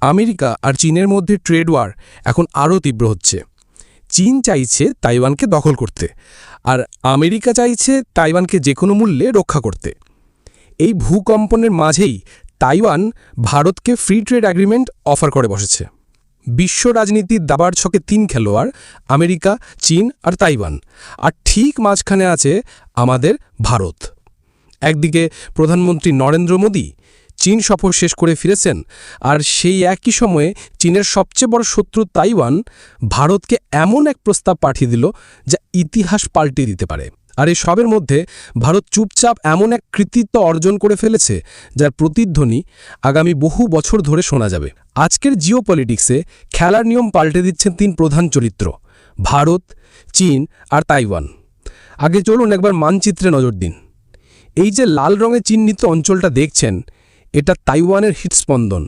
America আর চীনের মধ্যে trade war এখন আরও তীব্র হচ্ছে। চীন চাইছে তাইওয়ানকে দখল করতে আর আমেরিকা চাইছে তাইওয়ানকে যে কোনো মূল্যে রক্ষা করতে। এই ভূকম্পনের মাঝেই তাইওয়ান ভারতকে ফ্রি ট্রেড অ্যাগ্রিমেন্ট অফার করে বসেছে। বিশ্ব রাজনীতির দাবার ছকে তিন খেলোয়াড়, আমেরিকা, চীন আর তাইওয়ান। আর ঠিক মাঝখানে আছে আমাদের ভারত। একদিকে প্রধানমন্ত্রী নরেন্দ্র মোদী চীন সফর শেষ করে ফিরেছেন। আর সেই একই সময়ে চীনের সবচেয়ে বড় শত্রু তাইওয়ান ভারতকে এমন এক প্রস্তাব পাঠিয়ে দিল যা ইতিহাস পাল্টে দিতে পারে। আর এই সবের মধ্যে ভারত চুপচাপ এমন এক কৃতিত্ব অর্জন করে ফেলেছে যার প্রতিধ্বনি আগামী বহু বছর ধরে শোনা যাবে। আজকের জিও খেলার নিয়ম পাল্টে দিচ্ছেন তিন প্রধান চরিত্র, ভারত, চীন আর তাইওয়ান। আগে চলুন একবার মানচিত্রে নজর দিন। এই যে লাল রঙে চিহ্নিত অঞ্চলটা দেখছেন এটা তাইওয়ানের হৃৎস্পন্দন।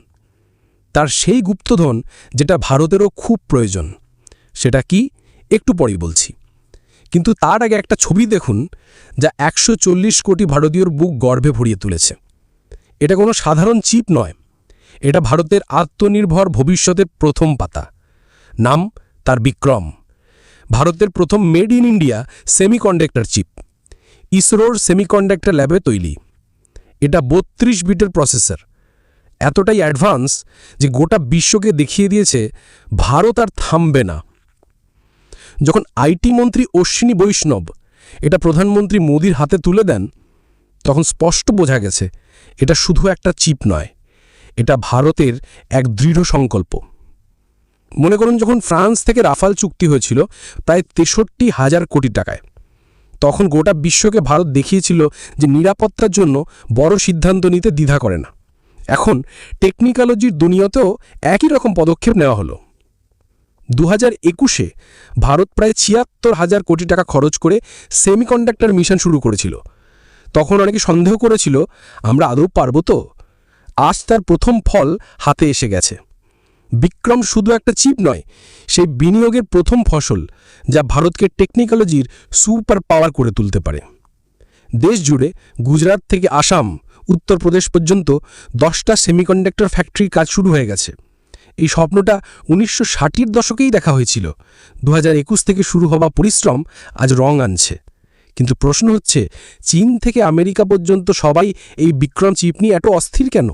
তার সেই গুপ্তধন যেটা ভারতেরও খুব প্রয়োজন। সেটা কি? একটু পরেই বলছি। কিন্তু তার আগে একটা ছবি দেখুন যা একশো চল্লিশ কোটি ভারতীয়র বুক গর্ভে ভরিয়ে তুলেছে। এটা কোনো সাধারণ চিপ নয়। এটা ভারতের আত্মনির্ভর ভবিষ্যতের প্রথম পাতা। নাম তার বিক্রম। ভারতের প্রথম made in India semiconductor chip. ইসরোর সেমিকন্ডাক্টর ল্যাবে তৈরি। এটা বত্রিশ বিটের প্রসেসর এতটাই অ্যাডভান্স যে গোটা বিশ্বকে দেখিয়ে দিয়েছে, ভারত আর থামবে না। যখন আইটি মন্ত্রী অশ্বিনী বৈষ্ণব এটা প্রধানমন্ত্রী মোদির হাতে তুলে দেন, তখন স্পষ্ট বোঝা গেছে, এটা শুধু একটা চিপ নয়, এটা ভারতের এক দৃঢ় সংকল্প। মনে করুন যখন ফ্রান্স থেকে রাফাল চুক্তি হয়েছিল, প্রায় তেষট্টি হাজার কোটি টাকায়। তখন গোটা বিশ্বকে ভারত দেখিয়েছিল যে নিরাপত্তার জন্য বড় সিদ্ধান্ত নিতে দ্বিধা করে না। এখন টেকনিক্যালজির দুনিয়াতেও একই রকম পদক্ষেপ নেওয়া হলো। দু হাজার একুশে ভারত প্রায় ছিয়াত্তর হাজার কোটি টাকা খরচ করে সেমিকন্ডাক্টর মিশন শুরু করেছিল। তখন অনেকে সন্দেহ করেছিল, আমরা আদৌ পারব তো? আজ তার প্রথম ফল হাতে এসে গেছে। বিক্রম শুধু একটা চিপ নয়, সেই বিনিয়োগের প্রথম ফসল যা ভারতকে টেকনিক্যালজির সুপার পাওয়ার করে তুলতে পারে। দেশ জুড়ে গুজরাট থেকে আসাম উত্তরপ্রদেশ পর্যন্ত দশটা সেমিকন্ডাক্টর ফ্যাক্টরির কাজ শুরু হয়ে গেছে। এই স্বপ্নটা উনিশশো ষাটির দশকেই দেখা হয়েছিল। দু হাজার একুশ থেকে শুরু হওয়া পরিশ্রম আজ রং আনছে। কিন্তু প্রশ্ন হচ্ছে, চীন থেকে আমেরিকা পর্যন্ত সবাই এই বিক্রম চিপ নিয়ে এত অস্থির কেন?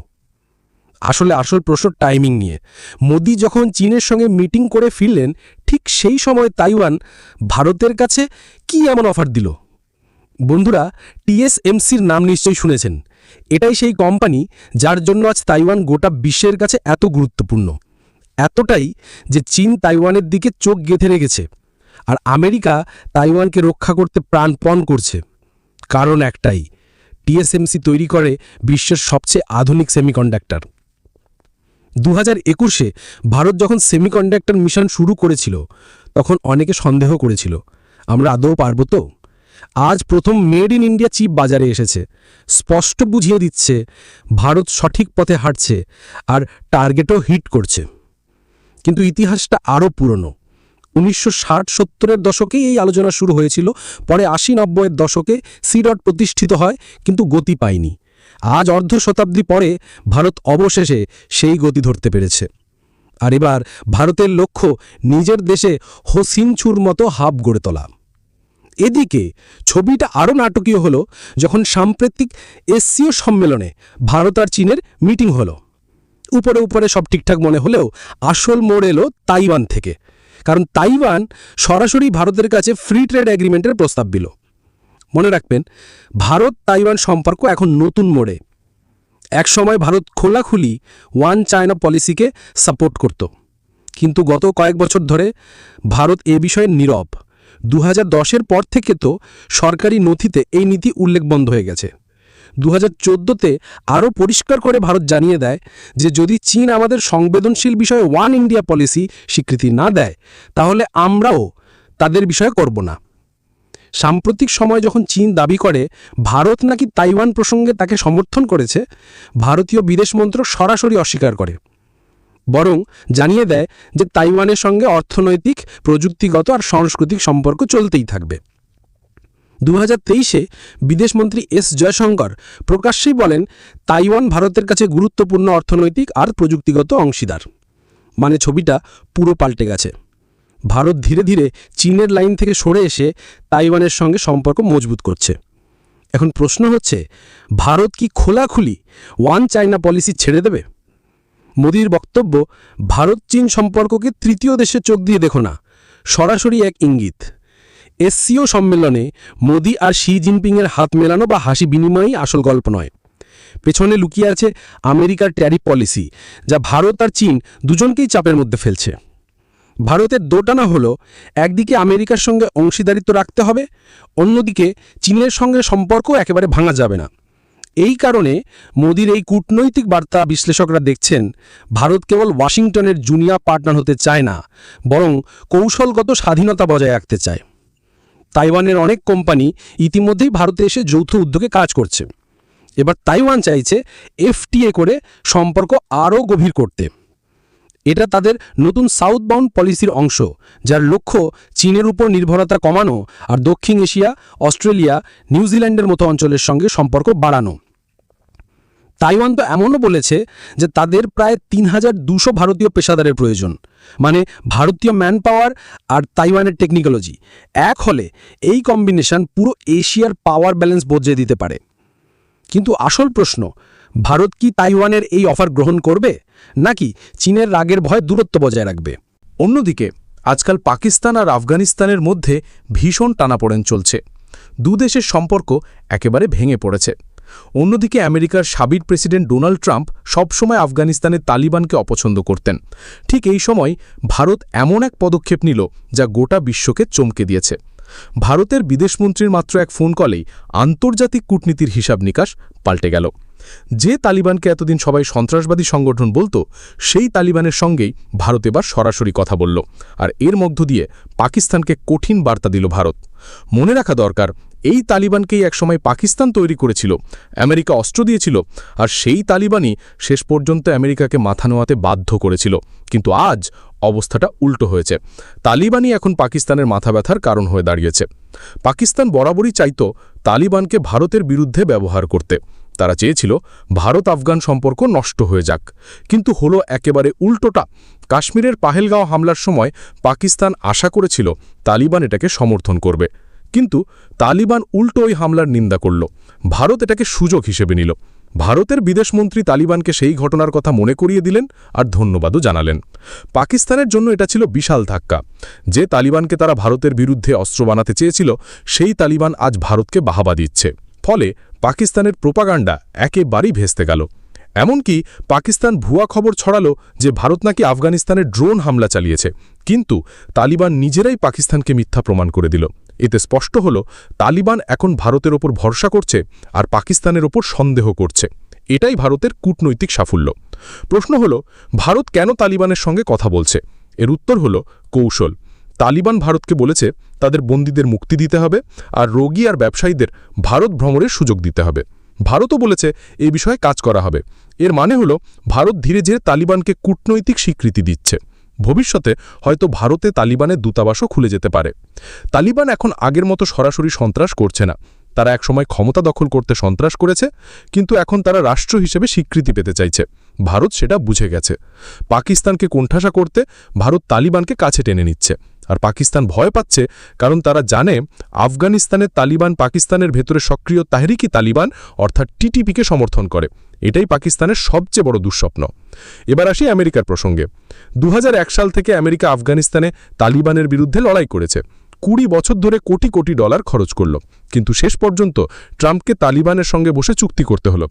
আসলে আসল প্রশ্ন টাইমিং নিয়ে। মোদি যখন চীনের সঙ্গে মিটিং করে ফিরলেন, ঠিক সেই সময় তাইওয়ান ভারতের কাছে কি এমন অফার দিল? বন্ধুরা টিএসএমসির নাম নিশ্চয়ই শুনেছেন। এটাই সেই কোম্পানি যার জন্য আজ তাইওয়ান গোটা বিশ্বের কাছে এত গুরুত্বপূর্ণ। এতটাই যে চীন তাইওয়ানের দিকে চোখ গেঁথে রেখেছে আর আমেরিকা তাইওয়ানকে রক্ষা করতে প্রাণপণ করছে। কারণ একটাই টিএসএমসি তৈরি করে বিশ্বের সবচেয়ে আধুনিক সেমিকন্ডাক্টর দু হাজার একুশে ভারত যখন সেমিকন্ডাক্টর মিশন শুরু করেছিল, তখন অনেকে সন্দেহ করেছিল, আমরা আদৌ পারব তো? আজ প্রথম মেড ইন ইন্ডিয়া চিপ বাজারে এসেছে, স্পষ্ট বুঝিয়ে দিচ্ছে, ভারত সঠিক পথে হাঁটছে আর টার্গেটও হিট করছে। কিন্তু ইতিহাসটা আরও পুরনো, উনিশশো ষাট সত্তরের দশকেই এই আলোচনা শুরু হয়েছিল, পরে আশি নব্বইয়ের দশকে সিডট প্রতিষ্ঠিত হয়, কিন্তু গতি পায়নি। আজ অর্ধ শতাব্দী পরে ভারত অবশেষে সেই গতি ধরতে পেরেছে। আর এবার ভারতের লক্ষ্য নিজের দেশে হোসিনছুর মতো হাব গড়ে তোলা। এদিকে ছবিটা আরও নাটকীয় হলো যখন সাম্প্রতিক এসসিও সম্মেলনে ভারত আর চীনের মিটিং হলো। উপরে উপরে সব ঠিকঠাক মনে হলেও আসল মোড় এলো তাইওয়ান থেকে। কারণ তাইওয়ান সরাসরি ভারতের কাছে ফ্রি ট্রেড অ্যাগ্রিমেন্টের প্রস্তাব দিল। মনে রাখবেন, ভারত তাইওয়ান সম্পর্ক এখন নতুন মোড়ে। একসময় ভারত খোলাখুলি ওয়ান চায়না পলিসিকে সাপোর্ট করত। কিন্তু গত কয়েক বছর ধরে ভারত এ বিষয়ে নীরব। দু হাজার পর থেকে তো সরকারি নথিতে এই নীতি উল্লেখ বন্ধ হয়ে গেছে। দু হাজার চোদ্দোতে আরও পরিষ্কার করে ভারত জানিয়ে দেয় যে, যদি চীন আমাদের সংবেদনশীল বিষয়ে ওয়ান ইন্ডিয়া পলিসি স্বীকৃতি না দেয়, তাহলে আমরাও তাদের বিষয়ে করব না। সাম্প্রতিক সময় যখন চীন দাবি করে, ভারত নাকি তাইওয়ান প্রসঙ্গে তাকে সমর্থন করেছে, ভারতীয় বিদেশ মন্ত্রক সরাসরি অস্বীকার করে। বরং জানিয়ে দেয় যে তাইওয়ানের সঙ্গে অর্থনৈতিক, প্রযুক্তিগত আর সাংস্কৃতিক সম্পর্ক চলতেই থাকবে। দু হাজার তেইশে বিদেশমন্ত্রী এস জয়শঙ্কর প্রকাশ্যেই বলেন, তাইওয়ান ভারতের কাছে গুরুত্বপূর্ণ অর্থনৈতিক আর প্রযুক্তিগত অংশীদার। মানে ছবিটা পুরো পাল্টে গেছে। ভারত ধীরে ধীরে চীনের লাইন থেকে সরে এসে তাইওয়ানের সঙ্গে সম্পর্ক মজবুত করছে। এখন প্রশ্ন হচ্ছে, ভারত কি খোলাখুলি ওয়ান চায়না পলিসি ছেড়ে দেবে? মোদির বক্তব্য, ভারত চীন সম্পর্ককে তৃতীয় দেশে চোখ দিয়ে দেখো না, সরাসরি এক ইঙ্গিত। এসসিও সম্মেলনে মোদি আর শি জিনপিংয়ের হাত মেলানো বা হাসি বিনিময়ই আসল গল্প নয়। পেছনে লুকিয়ে আছে আমেরিকার ট্যারিফ পলিসি, যা ভারত আর চীন দুজনকেই চাপের মধ্যে ফেলছে। ভারতের দোটানা হলো, একদিকে আমেরিকার সঙ্গে অংশীদারিত্ব রাখতে হবে, অন্যদিকে চীনের সঙ্গে সম্পর্ক একেবারে ভাঙা যাবে না। এই কারণে মোদির এই কূটনৈতিক বার্তা বিশ্লেষকরা দেখছেন, ভারত কেবল ওয়াশিংটনের জুনিয়া পার্টনার হতে চায় না, বরং কৌশলগত স্বাধীনতা বজায় রাখতে চায়। তাইওয়ানের অনেক কোম্পানি ইতিমধ্যেই ভারতে এসে যৌথ উদ্যোগে কাজ করছে। এবার তাইওয়ান চাইছে এফটিএ করে সম্পর্ক আরও গভীর করতে। এটা তাদের নতুন সাউথবাউন্ড পলিসির অংশ, যার লক্ষ্য চীনের উপর নির্ভরতা কমানো আর দক্ষিণ এশিয়া, অস্ট্রেলিয়া নিউজিল্যান্ডের মতো অঞ্চলের সঙ্গে সম্পর্ক বাড়ানো। তাইওয়ান তো এমনও বলেছে যে তাদের প্রায় তিন হাজার দুশো ভারতীয় পেশাদারের প্রয়োজন মানে ভারতীয় ম্যান পাওয়ার আর তাইওয়ানের টেকনিকোলজি এক হলে এই কম্বিনেশন পুরো এশিয়ার পাওয়ার ব্যালেন্স বদলে দিতে পারে। কিন্তু আসল প্রশ্ন ভারত কি তাইওয়ানের এই অফার গ্রহণ করবে, নাকি চীনের রাগের ভয় দূরত্ব বজায় রাখবে? অন্যদিকে, আজকাল পাকিস্তান আর আফগানিস্তানের মধ্যে ভীষণ টানাপোড়েন চলছে। দু দেশের সম্পর্ক একেবারে ভেঙে পড়েছে। অন্যদিকে, আমেরিকার সাবির প্রেসিডেন্ট ডোনাল্ড ট্রাম্প সবসময় আফগানিস্তানের তালিবানকে অপছন্দ করতেন। ঠিক এই সময় ভারত এমন এক পদক্ষেপ নিল, যা গোটা বিশ্বকে চমকে দিয়েছে। ভারতের বিদেশমন্ত্রীর মাত্র এক ফোন কলেই আন্তর্জাতিক কূটনীতির হিসাব নিকাশ পাল্টে গেল। যে তালিবানকে এতদিন সবাই সন্ত্রাসবাদী সংগঠন বলতো, সেই তালিবানের সঙ্গেই ভারত এবার সরাসরি কথা বলল আর এর মধ্য দিয়ে পাকিস্তানকে কঠিন বার্তা দিল ভারত। মনে রাখা দরকার, এই তালিবানকেই একসময় পাকিস্তান তৈরি করেছিল, আমেরিকা অস্ত্র দিয়েছিল আর সেই তালিবানই শেষ পর্যন্ত আমেরিকাকে মাথা নোয়াতে বাধ্য করেছিল। কিন্তু আজ অবস্থাটা উল্টো হয়েছে। তালিবানই এখন পাকিস্তানের মাথা ব্যথার কারণ হয়ে দাঁড়িয়েছে। পাকিস্তান বরাবরই চাইত তালিবানকে ভারতের বিরুদ্ধে ব্যবহার করতে। তারা চেয়েছিল ভারত আফগান সম্পর্ক নষ্ট হয়ে যাক। কিন্তু হলো একেবারে উল্টোটা। কাশ্মীরের পাহেলগাঁও হামলার সময় পাকিস্তান আশা করেছিল তালিবান এটাকে সমর্থন করবে। কিন্তু তালিবান উল্টো ওই হামলার নিন্দা করল। ভারত এটাকে সুযোগ হিসেবে নিল। ভারতের বিদেশমন্ত্রী তালিবানকে সেই ঘটনার কথা মনে করিয়ে দিলেন আর ধন্যবাদও জানালেন। পাকিস্তানের জন্য এটা ছিল বিশাল ধাক্কা। যে তালিবানকে তারা ভারতের বিরুদ্ধে অস্ত্র বানাতে চেয়েছিল, সেই তালিবান আজ ভারতকে বাহাবা দিচ্ছে। ফলে পাকিস্তানের প্রোপাগান্ডা একেবারেই ভেস্তে গেল। এমনকি পাকিস্তান ভুয়া খবর ছড়ালো যে ভারত নাকি আফগানিস্তানে ড্রোন হামলা চালিয়েছে, কিন্তু তালিবান নিজেরাই পাকিস্তানকে মিথ্যা প্রমাণ করে দিল। এতে স্পষ্ট হল, তালিবান এখন ভারতের ওপর ভরসা করছে আর পাকিস্তানের ওপর সন্দেহ করছে। এটাই ভারতের কূটনৈতিক সাফল্য। প্রশ্ন হল, ভারত কেন তালিবানের সঙ্গে কথা বলছে? এর উত্তর হল, কৌশল। তালিবান ভারতকে বলেছে, তাদের বন্দীদের মুক্তি দিতে হবে আর রোগী আর ব্যবসায়ীদের ভারত ভ্রমণের সুযোগ দিতে হবে। ভারতও বলেছে এই বিষয়ে কাজ করা হবে। এর মানে হল, ভারত ধীরে ধীরে তালিবানকে কূটনৈতিক স্বীকৃতি দিচ্ছে। ভবিষ্যতে হয়তো ভারতে তালিবানের দূতাবাসও খুলে যেতে পারে। তালিবান এখন আগের মতো সরাসরি সন্ত্রাস করছে না। তারা একসময় ক্ষমতা দখল করতে সন্ত্রাস করেছে, কিন্তু এখন তারা রাষ্ট্র হিসেবে স্বীকৃতি পেতে চাইছে। ভারত সেটা বুঝে গেছে। পাকিস্তানকে কোণঠাসা করতে ভারত তালিবানকে কাছে টেনে নিচ্ছে। আর পাকিস্তান ভয় পাচ্ছে কারণ তারা জানে আফগানিস্তানের তালিবান পাকিস্তানের ভেতরে সক্রিয় তাহরিকি তালিবান, অর্থাৎ টিটিপিকে সমর্থন করে। এটাই পাকিস্তানের সবচেয়ে বড় দুঃস্বপ্ন। এবার আসি আমেরিকার প্রসঙ্গে। দু হাজার এক সাল থেকে আমেরিকা আফগানিস্তানে তালিবানের বিরুদ্ধে লড়াই করেছে। কুড়ি বছর ধরে কোটি কোটি ডলার খরচ করল। কিন্তু শেষ পর্যন্ত ট্রাম্পকে তালিবানের সঙ্গে বসে চুক্তি করতে হলো।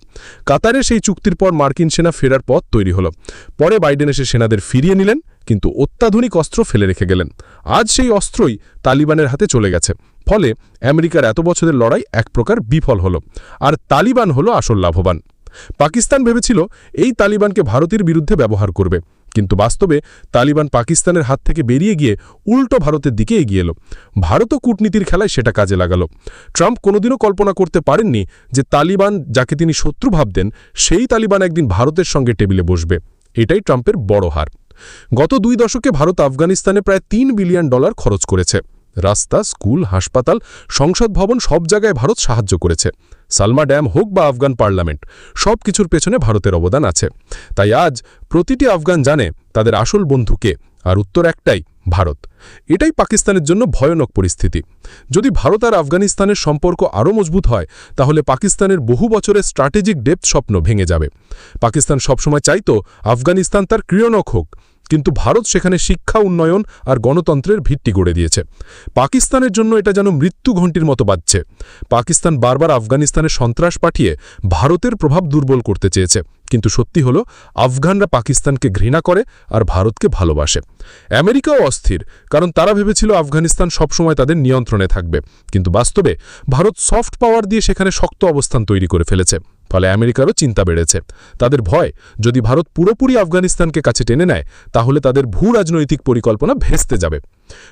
কাতারে সেই চুক্তির পর মার্কিন সেনা ফেরার পথ তৈরি হলো। পরে বাইডেন এসে সেনাদের ফিরিয়ে নিলেন। কিন্তু অত্যাধুনিক অস্ত্র ফেলে রেখে গেলেন। আজ সেই অস্ত্রই তালিবানের হাতে চলে গেছে। ফলে আমেরিকার এত বছরের লড়াই এক প্রকার বিফল হলো। আর তালিবান হলো আসল লাভবান। পাকিস্তান ভেবেছিল এই তালিবানকে ভারতের বিরুদ্ধে ব্যবহার করবে। কিন্তু বাস্তবে তালিবান পাকিস্তানের হাত থেকে বেরিয়ে গিয়ে উল্টো ভারতের দিকে এগিয়ে এলো। ভারতও কূটনীতির খেলায় সেটা কাজে লাগালো। ট্রাম্প কোনোদিনও কল্পনা করতে পারেননি যে তালিবান যাকে তিনি শত্রু ভাবতেন, সেই তালিবান একদিন ভারতের সঙ্গে টেবিলে বসবে। এটাই ট্রাম্পের বড় হার। গত দুই দশকে ভারত আফগানিস্তানে প্রায় তিন বিলিয়ন ডলার খরচ করেছে। রাস্তা, স্কুল, হাসপাতাল, সংসদ ভবন সব জায়গায় ভারত সাহায্য করেছে। সালমা ড্যাম হোক বা আফগান পার্লামেন্ট, সব কিছুর পেছনে ভারতের অবদান আছে। তাই আজ প্রতিটি আফগান জানে তাদের আসল বন্ধুকে আর উত্তর একটাই ভারত। এটাই পাকিস্তানের জন্য ভয়ানক পরিস্থিতি। যদি ভারত আর আফগানিস্তানের সম্পর্ক আরও মজবুত হয়, তাহলে পাকিস্তানের বহু বছরের স্ট্র্যাটেজিক ডেপথ স্বপ্ন ভেঙে যাবে। পাকিস্তান সবসময় চাইতো আফগানিস্তান তার ক্রিয়নক হোক। কিন্তু ভারত সেখানে শিক্ষা, উন্নয়ন আর গণতন্ত্রের ভিত্তি গড়ে দিয়েছে। পাকিস্তানের জন্য এটা যেন মৃত্যু ঘণ্টির মতো বাজছে। পাকিস্তান বারবার আফগানিস্তানে সন্ত্রাস পাঠিয়ে ভারতের প্রভাব দুর্বল করতে চেয়েছে। কিন্তু সত্যি হলো, আফগানরা পাকিস্তানকে ঘৃণা করে আর ভারতকে ভালোবাসে। আমেরিকাও অস্থির, কারণ তারা ভেবেছিল আফগানিস্তান সবসময় তাদের নিয়ন্ত্রণে থাকবে। কিন্তু বাস্তবে ভারত সফট পাওয়ার দিয়ে সেখানে শক্ত অবস্থান তৈরি করে ফেলেছে। ফলে আমেরিকারও চিন্তা বেড়েছে। তাদের ভয়, যদি ভারত পুরোপুরি আফগানিস্তানকে কাছে টেনে নেয়, তাহলে তাদের ভূ রাজনৈতিক পরিকল্পনা ভেস্তে যাবে।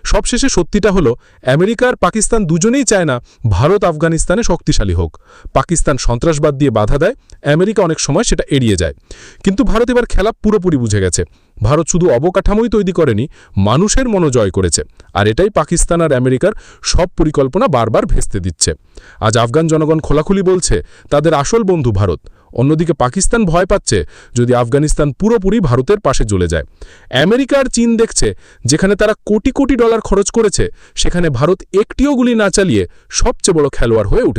সবশেষে সত্যিটা হলো, আমেরিকা আর পাকিস্তান দুজনেই চায় না ভারত আফগানিস্তানে শক্তিশালী হোক। পাকিস্তান সন্ত্রাসবাদ দিয়ে বাধা দেয়, আমেরিকা অনেক সময় সেটা এড়িয়ে যায়। কিন্তু ভারত এবার খেলা পুরোপুরি বুঝে গেছে। ভারত শুধু অবকাঠামোই তৈরি করেনি, মানুষের মনোজয় করেছে। আর এটাই পাকিস্তান আর আমেরিকার সব পরিকল্পনা বারবার ভেস্তে দিচ্ছে। আজ আফগান জনগণ খোলাখুলি বলছে, তাদের আসল বন্ধু ভারত। অন্যদিকে পাকিস্তান ভয় পাচ্ছে যদি আফগানিস্তান পুরোপুরি ভারতের পাশে চলে যায়। আমেরিকা আর চীন দেখছে যেখানে তারা কোটি কোটি ডলার খরচ করেছে, সেখানে ভারত একটিও গুলি না চালিয়ে সবচেয়ে বড় খেলোয়াড় হয়ে উঠে